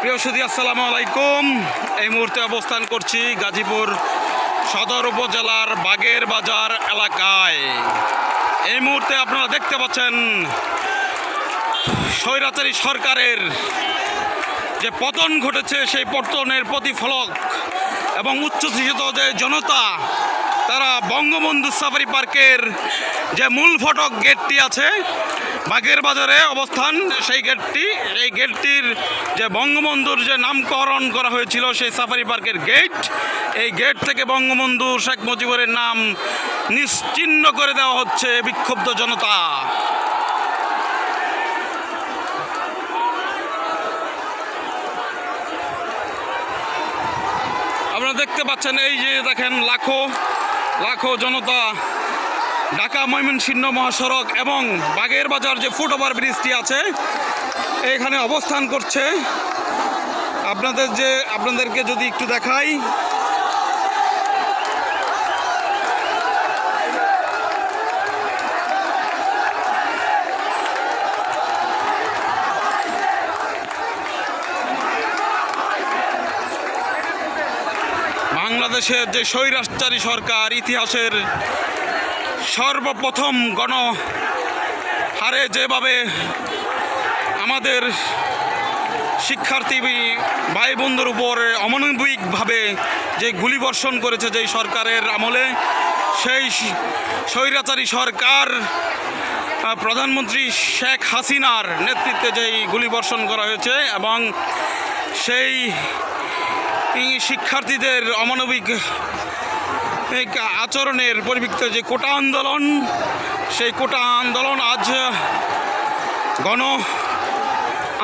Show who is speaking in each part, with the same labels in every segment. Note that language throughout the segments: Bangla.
Speaker 1: প্রিয় সুদী আসসালামু আলাইকুম। এই মুহূর্তে অবস্থান করছি গাজীপুর সদর উপজেলার বাগের বাজার এলাকায়। এই মুহূর্তে আপনারা দেখতে পাচ্ছেন স্বৈরাচারী সরকারের যে পতন ঘটেছে, সেই পতনের প্রতিফলক এবং উচ্ছ্বসিত যে জনতা, তারা বঙ্গবন্ধু সাফারি পার্কের যে মূল ফটক গেটটি আছে বাগের বাজারে অবস্থান, সেই গেটটি এই গেটটির যে বঙ্গবন্ধুর যে নামকরণ করা হয়েছিল, সেই সাফারি পার্কের গেট এই গেট থেকে বঙ্গবন্ধু শেখ মুজিবুরের নাম নিশ্চিহ্ন করে দেওয়া হচ্ছে বিক্ষুব্ধ জনতা। আপনারা দেখতে পাচ্ছেন, এই যে দেখেন, লাখো লাখো জনতা ঢাকা ময়মনসিংহ মহাসড়ক এবং বাগের বাজার যে ফুট ওভার ব্রিজটি আছে, এখানে অবস্থান করছে। আপনাদের যে, আপনাদেরকে যদি একটু দেখাই। বাংলাদেশের যে স্বৈরাচারী সরকার, ইতিহাসের সর্বপ্রথম গণ হারে যেভাবে আমাদের শিক্ষার্থী ভাই বন্ধুর উপর অমানবিকভাবে যে গুলিবর্ষণ করেছে যেই সরকারের আমলে, সেই স্বৈরাচারী সরকার প্রধানমন্ত্রী শেখ হাসিনার নেতৃত্বে যেই গুলিবর্ষণ করা হয়েছে এবং সেই শিক্ষার্থীদের অমানবিক আচরণের পরিপ্রেক্ষিতে যে কোটা আন্দোলন, সেই কোটা আন্দোলন আজ গণ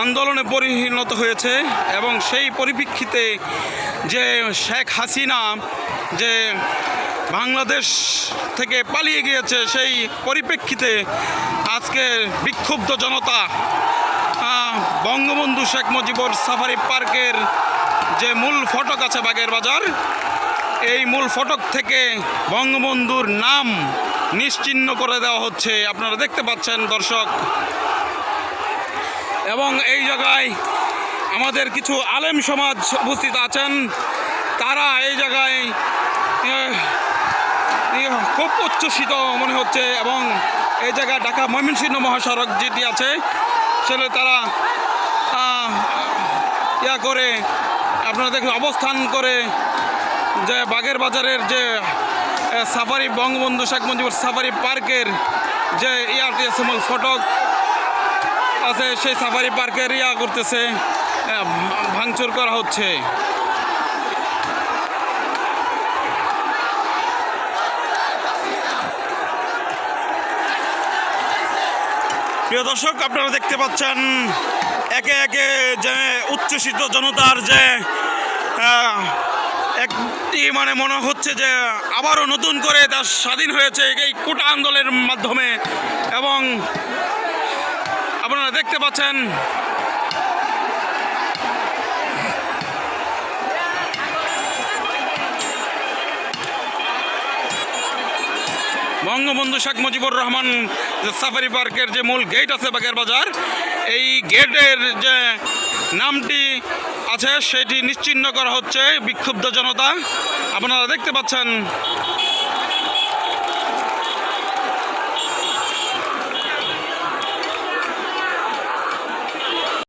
Speaker 1: আন্দোলনে পরিণত হয়েছে এবং সেই পরিপ্রেক্ষিতে যে শেখ হাসিনা যে বাংলাদেশ থেকে পালিয়ে গিয়েছে, সেই পরিপ্রেক্ষিতে আজকে বিক্ষুব্ধ জনতা বঙ্গবন্ধু শেখ মুজিবুর সাফারি পার্কের যে মূল ফটক আছে বাগের বাজার এই মূল ফটক থেকে বঙ্গবন্ধুর নাম নিশ্চিহ্ন করে দেওয়া হচ্ছে। আপনারা দেখতে পাচ্ছেন দর্শক। এবং এই জায়গায় আমাদের কিছু আলেম সমাজ উপস্থিত আছেন। তারা এই জায়গায় খুব উচ্ছ্বসিত মনে হচ্ছে এবং এই জায়গায় ঢাকা ময়মনসিংহ মহাসড়ক যেটি আছে সেটা তারা ইয়া করে, আপনারা দেখুন অবস্থান করে যে বাগের বাজারের যে সাফারি, বঙ্গবন্ধু শেখ মুজিবুর সাফারি পার্কের যে ইয়ারটিএসএমএল ফটক আছে, সেই সাফারি পার্কের ইয়া করতেছে ভাঙচুর করা হচ্ছে। প্রিয় দর্শক, আপনারা দেখতে পাচ্ছেন একে একে যে উচ্ছ্বসিত জনতার যে একটি মানে মনে হচ্ছে যে আবারও নতুন করে তার স্বাধীন হয়েছে এই কোটা আন্দোলনের মাধ্যমে। এবং আপনারা দেখতে পাচ্ছেন, বঙ্গবন্ধু শেখ মুজিবুর রহমান সাফারি পার্কের যে মূল গেট আছে বাগের বাজার এই গেটের যে নামটি আছে সেটি নিশ্চিহ্ন করা হচ্ছে বিক্ষুব্ধ জনতা। আপনারা দেখতে পাচ্ছেন